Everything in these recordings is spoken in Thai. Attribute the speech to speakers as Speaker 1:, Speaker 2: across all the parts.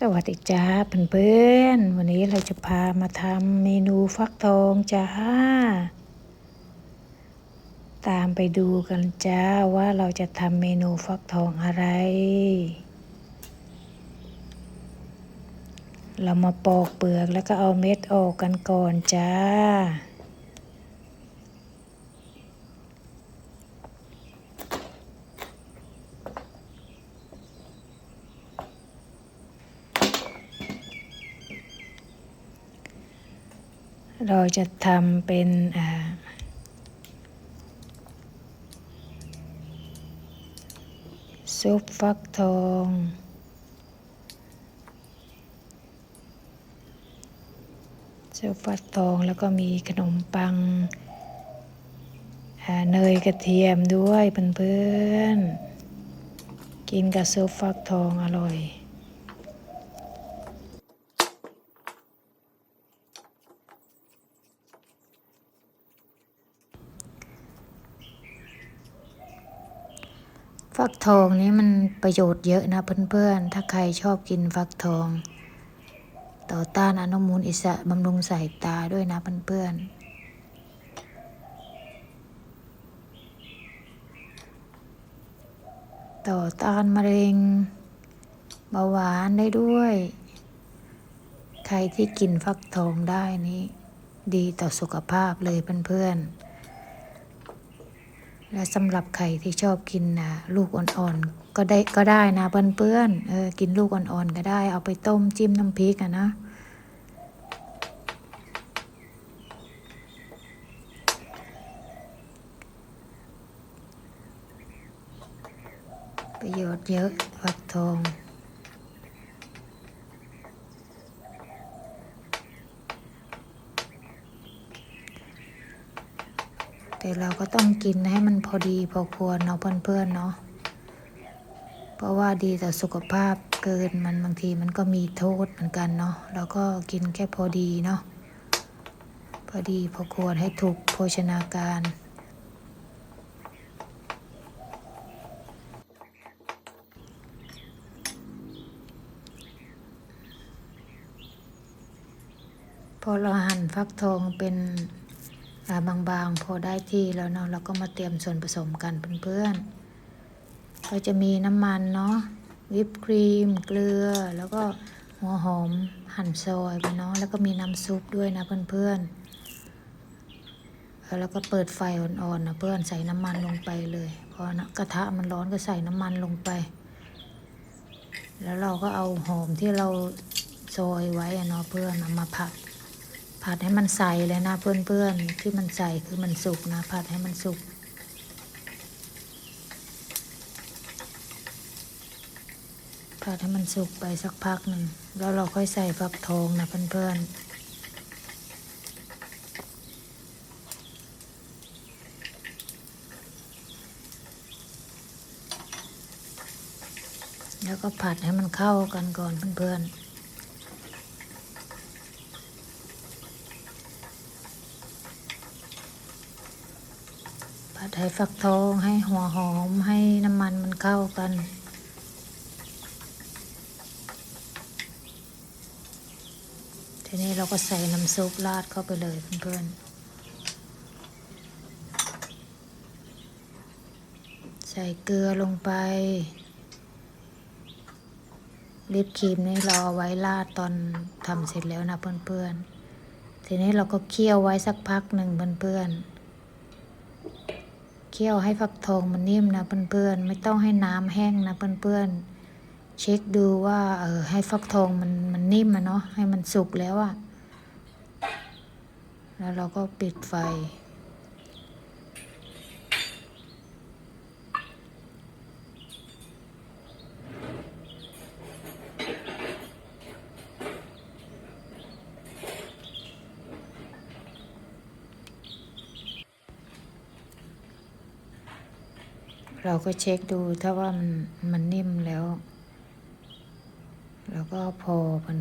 Speaker 1: สวัสดีจ้าเพื่อนๆวันนี้เราจะพามาทำเมนูฟักทองจ้า ตามไปดูกันจ้าว่าเราจะทำเมนูฟักทองอะไร เรามาปอกเปลือกแล้วก็เอาเม็ดออกกันก่อนจ้า เราจะทำเป็นซุปฟักทอง ซุปฟักทองแล้วก็มีขนมปังเนยกระเทียมด้วยเพื่อนๆ กินกับซุปฟักทองอร่อย ฟักทองนี้มันประโยชน์เยอะนะเพื่อนๆ ถ้าใครชอบกินฟักทอง ต่อต้านอนุมูลอิสระบำรุงสายตาด้วยนะเพื่อนๆต่อต้านมะเร็งเบาหวานได้ด้วย ใครที่กินฟักทองได้นี้ ดีต่อสุขภาพเลยเพื่อนๆ และสำหรับใครที่ชอบกินนะลูกอ่อนๆก็ได้ก็ได้นะเพื่อนๆเออกินลูกอ่อนๆก็ได้ เอาไปต้มจิ้มน้ำพริกอะนะประโยชน์เยอะฟักทอง แต่เราก็ต้องกินให้มันพอดีพอควรเนาะเพื่อนๆเนาะเพราะว่าดีต่อสุขภาพเกินมันบางทีมันก็มีโทษเหมือนกันเนาะเราก็กินแค่พอดีเนาะพอดีพอควรให้ถูกโภชนาการพอเราหั่นฟักทองเป็น บางๆ พอได้ที่แล้วเนาะเราก็มาเตรียมส่วนผสมกันเพื่อนๆก็จะมีน้ำมันเนาะวิปครีม เกลือ แล้วก็หัวหอมหั่นซอยไปเนาะแล้วก็มีน้ำซุปด้วยนะเพื่อนๆแล้วก็เปิดไฟอ่อนๆนะเพื่อนใส่น้ำมันลงไปเลยพอนะกระทะมันร้อนก็ใส่น้ำมันลงไป แล้วเราก็เอาหอมที่เราซอยไว้เนาะเพื่อนเอามาผัด ผัดให้มันใสเลยนะเพื่อนๆที่มันใสคือมันสุกนะผัดให้มันสุกผัดให้มันสุกไปสักพักหนึ่งแล้วเราค่อยใส่ฟักทองนะเพื่อนๆแล้วก็ผัดให้มันเข้ากันก่อนเพื่อนๆ ผัดให้ฟักทองให้หัวหอมให้น้ำมันมันเข้ากัน ทีนี้เราก็ใส่น้ำซุปราดเข้าไปเลยเพื่อนๆ ใส่เกลือลงไปลิปครีมนี่เราเอาไว้ราดตอนทำเสร็จแล้วนะเพื่อนๆ ทีนี้เราก็เคี่ยวไว้สักพักหนึ่งเพื่อนๆ เคี่ยวให้ฟักทองมันนิ่มนะเพื่อนๆ ไม่ต้องให้น้ำแห้งนะเพื่อนๆ เช็คดูว่าเออให้ฟักทองมันมันนิ่มนะเนาะให้มันสุกแล้วอะแล้วเราก็ปิดไฟ เราก็เช็คดูถ้าว่ามันมันนิ่มแล้ว แล้วก็พอ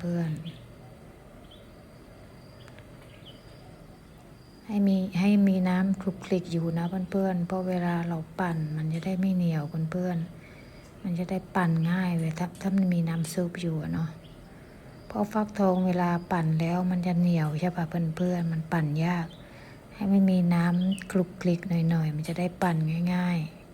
Speaker 1: เพื่อนๆให้มีให้มีน้ำคลุกคลิกอยู่นะเพื่อนๆเพราะเวลาเราปั่นมันจะได้ไม่เหนียวเพื่อนๆมันจะได้ปั่นง่ายเลยถ้าถ้ามันมีน้ำซุปอยู่เนาะเพราะฟักทองเวลาปั่นแล้วมันจะเหนียวใช่ปะเพื่อนๆมันปั่นยาก ให้มันมีน้ำคลุกคลิกหน่อยๆมันจะได้ปั่นง่าย ๆ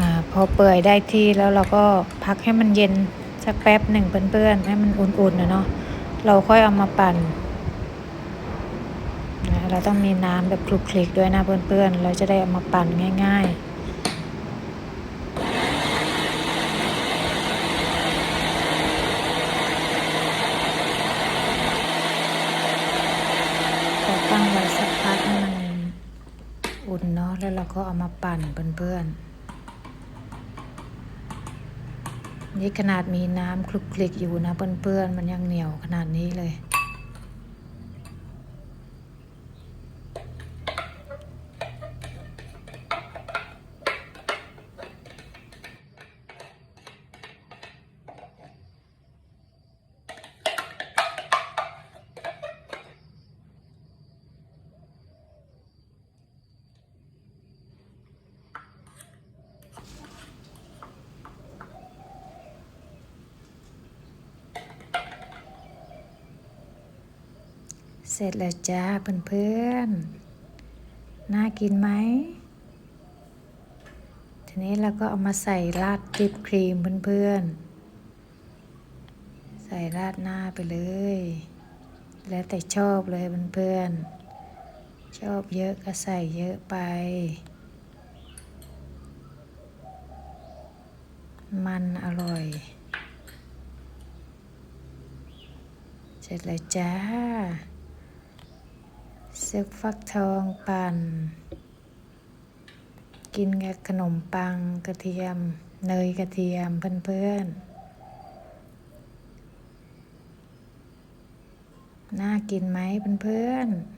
Speaker 1: อา พอเปื่อยได้ที่แล้วเราก็พักให้มันเย็นสักแป๊บหนึ่งเพื่อนๆให้มันอุ่นๆนะเนาะเราค่อยเอามาปั่นนะเราต้องมีน้ำแบบคลุกคลิกด้วยนะเพื่อนๆ เราจะได้เอามาปั่นง่ายๆตั้งไว้สักพักให้มันอุ่นเนาะแล้วเราก็เอามาปั่นเพื่อนๆ นี่ขนาดมีน้ำคลุกคลิกอยู่นะเพื่อนๆ มันยังเหนียวขนาดนี้เลย เสร็จแล้วจ้าเพื่อนๆ น่ากินไหม ทีนี้เราก็เอามาใส่ราดดิบครีมเพื่อนๆ ใส่ราดหน้าไปเลย แล้วแต่ชอบเลยเพื่อนๆ ชอบเยอะก็ใส่เยอะไป มันอร่อย เสร็จแล้วจ้า ซึกฟักทองปั่น กินกับขนมปังกระเทียม เนยกระเทียมเพื่อนๆ น่ากินไหมเพื่อนๆ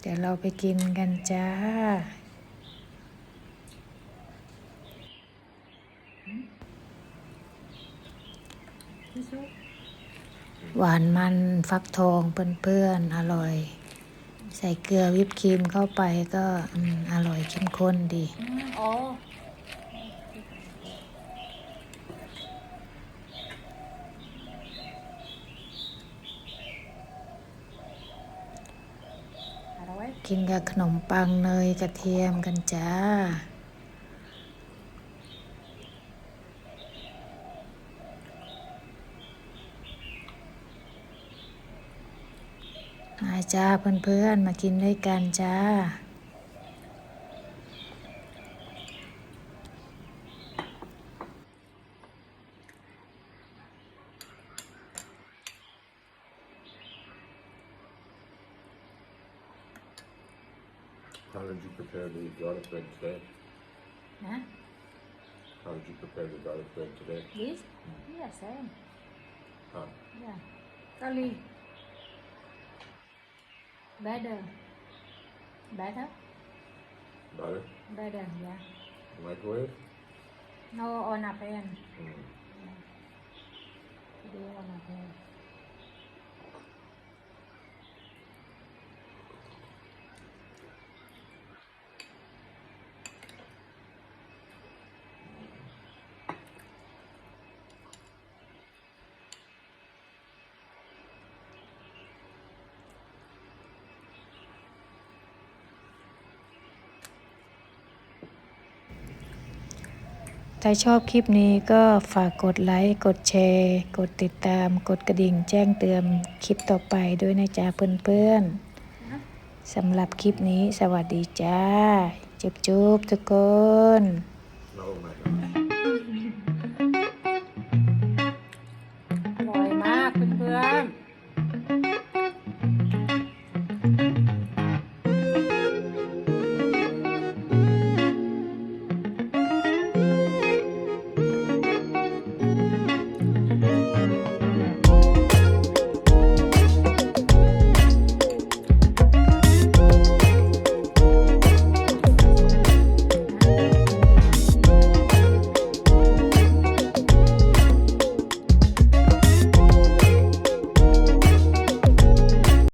Speaker 1: เดี๋ยวเราไปกินกันจ้า หวานมันฟักทองเพื่อนๆอร่อย ใส่เกลือวิปครีมเข้าไปก็อืมอร่อยเข้มข้นดี
Speaker 2: อ๋อ
Speaker 1: กินกับขนมปังเนยกระเทียมกันจ้า มาจ้าเพื่อนๆมากินด้วยกันจ้า
Speaker 3: How did you prepare the garlic bread today?
Speaker 2: นะ
Speaker 3: How did you prepare the garlic bread today?
Speaker 2: this yeah same
Speaker 3: Huh?
Speaker 2: yeah curly better better
Speaker 3: Butter?
Speaker 2: better yeah
Speaker 3: Microwave?
Speaker 2: no on a pan
Speaker 3: Mm.
Speaker 2: do on a pan
Speaker 1: ถ้าชอบคลิปนี้ก็ฝากกดไลค์ กดแชร์ กดติดตาม กดกระดิ่งแจ้งเตือนคลิปต่อไปด้วยนะจ๊ะเพื่อนๆสำหรับคลิปนี้สวัสดีจ้า จุบจุบทุกคน
Speaker 3: No, my God.